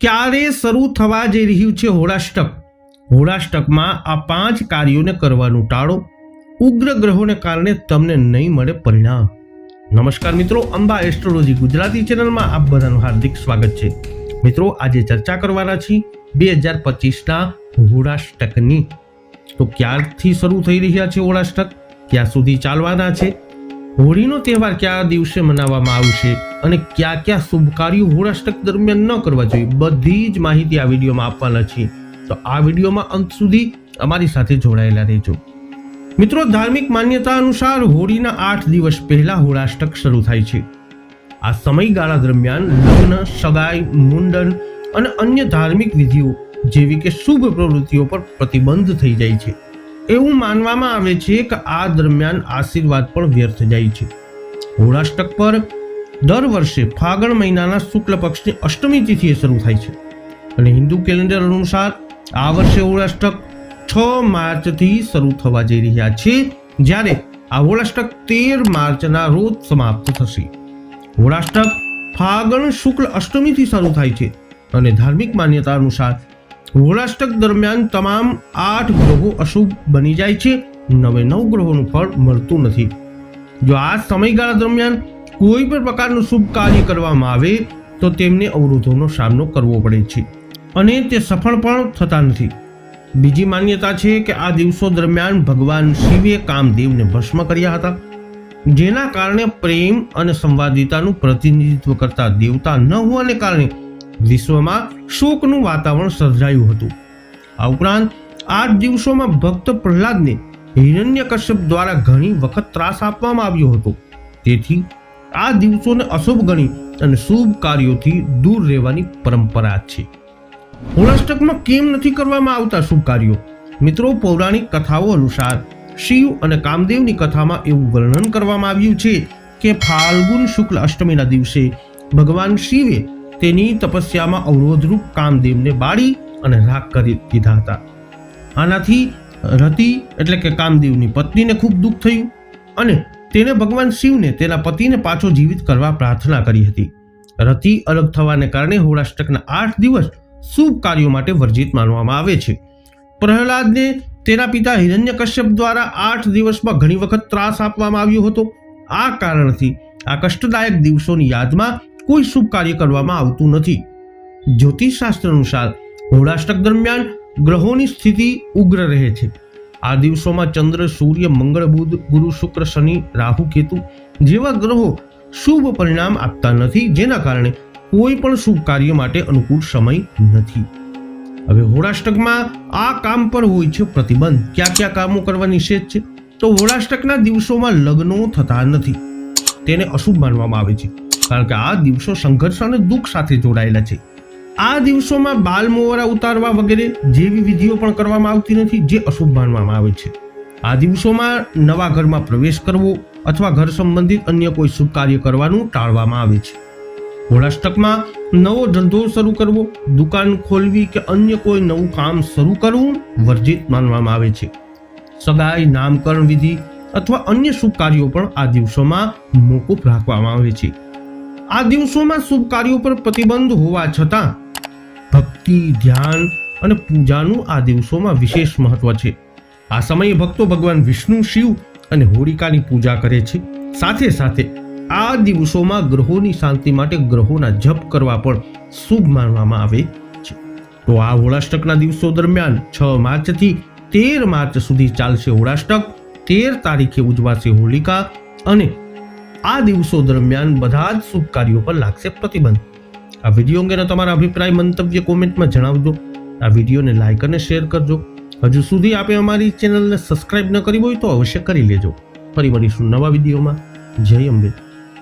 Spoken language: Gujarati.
ક્યારે શરૂ થવા જઈ રહ્યું છે હોળાષ્ટક? હોળાષ્ટકમાં આ પાંચ કાર્યોને કરવાનું ટાળો. ઉગ્ર ગ્રહોને કારણે તમને નહીં મળે પરિણામ. નમસ્કાર મિત્રો, અંબા એસ્ટ્રોલોજી ગુજરાતી ચેનલમાં આપ બધાનું હાર્દિક સ્વાગત છે. મિત્રો, આજે ચર્ચા કરવાના છીએ બે હજાર પચીસના હોળાષ્ટકની. તો ક્યારથી શરૂ થઈ રહ્યા છે હોળાષ્ટક? ક્યાં સુધી ચાલવાના છે? હોળીનો તહેવાર કયા દિવસે મનાવવામાં આવશે અને કયા કયા શુભ કાર્યો હોળાષ્ટક દરમિયાન ન કરવા જોઈએ, બધી જ માહિતી આ વિડીયોમાં આપવાના છીએ. તો આ વિડીયોમાં અંત સુધી અમારી સાથે જોડાયેલા રહેજો. મિત્રો, ધાર્મિક માન્યતા અનુસાર હોળીના આઠ દિવસ પહેલા હોળાષ્ટક શરૂ થાય છે. આ સમયગાળા દરમિયાન લગ્ન, સગાઈ, મુંડન અને અન્ય ધાર્મિક વિધિઓ જેવી કે શુભ પ્રવૃત્તિઓ પર પ્રતિબંધ થઈ જાય છે. એવું માનવામાં આવે છે કે આ દરમિયાન આશીર્વાદ પણ વ્યર્થ જાય છે. હોળાષ્ટક પર દર વર્ષે ફાગણ મહિનાના શુક્લ પક્ષની અષ્ટમી તિથિએ શરૂ થાય છે અને હિન્દુ કેલેન્ડર અનુસાર આ વર્ષે હોળાષ્ટક છ માર્ચથી શરૂ થવા જઈ રહ્યા છે, જ્યારે આ હોળાષ્ટક તેર માર્ચના રોજ સમાપ્ત થશે. હોળાષ્ટક ફાગણ શુક્લ અષ્ટમીથી શરૂ થાય છે અને ધાર્મિક માન્યતા અનુસાર હોળાષ્ટક દરમિયાન તમામ આઠ ગ્રહો અશુભ બની જાય છે. નવે નવ ગ્રહોનું ફળ મળતું નથી. જો આ સમયગાળા દરમિયાન કોઈ પણ પ્રકારનું શુભ કાર્ય કરવામાં આવે, તો તેમને અવરોધોનો સામનો કરવો પડે છે અને તે સફળ પણ થતા નથી. બીજી માન્યતા છે કે આ દિવસો દરમિયાન ભગવાન શિવે કામદેવને ભસ્મ કર્યા હતા, જેના કારણે પ્રેમ અને સંવાદિતાનું પ્રતિનિધિત્વ કરતા દેવતા ન હોવાને કારણે વિશ્વમાં શોકનું વાતાવરણ સર્જાયું હતું. આ ઉપરાંત આ દિવસોમાં ભક્ત પ્રહલાદને હિરણ્યકશ્યપ દ્વારા ઘણી વખત ત્રાસ આપવામાં આવ્યો હતો. તેથી, આ દિવસોને અશુભ ગણી અને શુભ કાર્યોથી દૂર રહેવાની પરંપરા છે. હોળાષ્ટકમાં કેમ નથી કરવામાં આવતા શુભ કાર્યો? મિત્રો, પૌરાણિક કથાઓ અનુસાર શિવ અને કામદેવની કથામાં એવું વર્ણન કરવામાં આવ્યું છે કે ફાલ્ગુન શુક્લ અષ્ટમીના દિવસે ભગવાન શિવે તેની તપસ્યામાં અવરોધરૂપ કામદેવને બાળી અને રાખ કરી દીધા હતા. આનાથી રતિ એટલે કે કામદેવની પત્નીને ખૂબ દુઃખ થયું અને તેને ભગવાન શિવને તેના પતિને પાછો જીવિત કરવા પ્રાર્થના કરી હતી. રતિ અલગ થવાને કારણે હોળાષ્ટકના આઠ દિવસ શુભ કાર્યો માટે વર્જિત માનવામાં આવે છે. પ્રહલાદને તેના પિતા હિરણ્યકશ્યપ દ્વારા આઠ દિવસમાં ઘણી વખત ત્રાસ આપવામાં આવ્યો હતો. આ કારણથી આ કષ્ટદાયક દિવસોની યાદમાં કોઈ શુભ કાર્ય કરવામાં આવતું નથી. જ્યોતિષશાસ્ત્ર અનુસાર હોળાષ્ટક દરમિયાન ગ્રહોની સ્થિતિ ઉગ્ર રહે છે. આ દિવસોમાં ચંદ્ર, સૂર્ય, મંગળ, બુધ, ગુરુ, શુક્ર, શનિ, રાહુ, કેતુ જેવા ગ્રહો શુભ પરિણામ આપતા નથી, જેના કારણે કોઈ પણ શુભ કાર્ય માટે અનુકૂળ સમય નથી. હવે હોળાષ્ટકમાં આ કામ પર હોય છે પ્રતિબંધ. કયા કયા કામો કરવા નિષેધ છે? તો હોળાષ્ટકના દિવસોમાં લગ્નો થતા નથી. તેને અશુભ માનવામાં આવે છે. કારણ કે આ દિવસો સંઘર્ષ અને દુઃખ સાથે જોડાયેલા છે. આ દિવસોમાં બાલ મોવરા ઉતારવા વગેરે જેવી વિધિઓ પણ કરવામાં આવતી નથી જે અશુભ માનવામાં આવે છે. આ દિવસોમાં નવા ઘરમાં પ્રવેશ કરવો અથવા ઘર સંબંધિત અન્ય કોઈ શુભ કાર્ય કરવાનું ટાળવામાં આવે છે. હોળાષ્ટકમાં નવો ધંધો શરૂ કરવો, દુકાન ખોલવી કે અન્ય કોઈ નવું કામ શરૂ કરવું વર્જિત માનવામાં આવે છે. સગાઈ, નામકરણ વિધિ અથવા અન્ય શુભ કાર્યો પણ આ દિવસોમાં મોકૂફ રાખવામાં આવે છે. આ દિવસોમાં શુભ કાર્યો પર પ્રતિબંધ હોવા છતાં, ભક્તિ, ધ્યાન અને પૂજાનું આ દિવસોમાં વિશેષ મહત્વ છે. આ સમયે ભક્તો ભગવાન વિષ્ણુ, શિવ અને હોળિકાની પૂજા કરે છે. સાથે સાથે આ દિવસોમાં ગ્રહોની શાંતિ માટે ગ્રહોના જપ કરવા પણ શુભ માનવામાં આવે છે. તો આ હોળાષ્ટકના દિવસો દરમિયાન છ માર્ચથી તેર માર્ચ સુધી ચાલશે હોળાષ્ટક, તેર તારીખે ઉજવાશે હોલિકા અને આ દિવસો દરમિયાન બધા જ શુભ કાર્યો પર લાગશે પ્રતિબંધ. આ વીડિયો અંગેનો તમારા અભિપ્રાય, મંતવ્ય કોમેન્ટમાં જણાવજો. આ વિડીયોને લાઇક અને શેર કરજો. હજુ સુધી આપે અમારી ચેનલને સબસ્ક્રાઇબ ન કરી હોય તો અવશ્ય કરી લેજો. ફરી મળીશું નવા વિડીયોમાં. જય અંબે.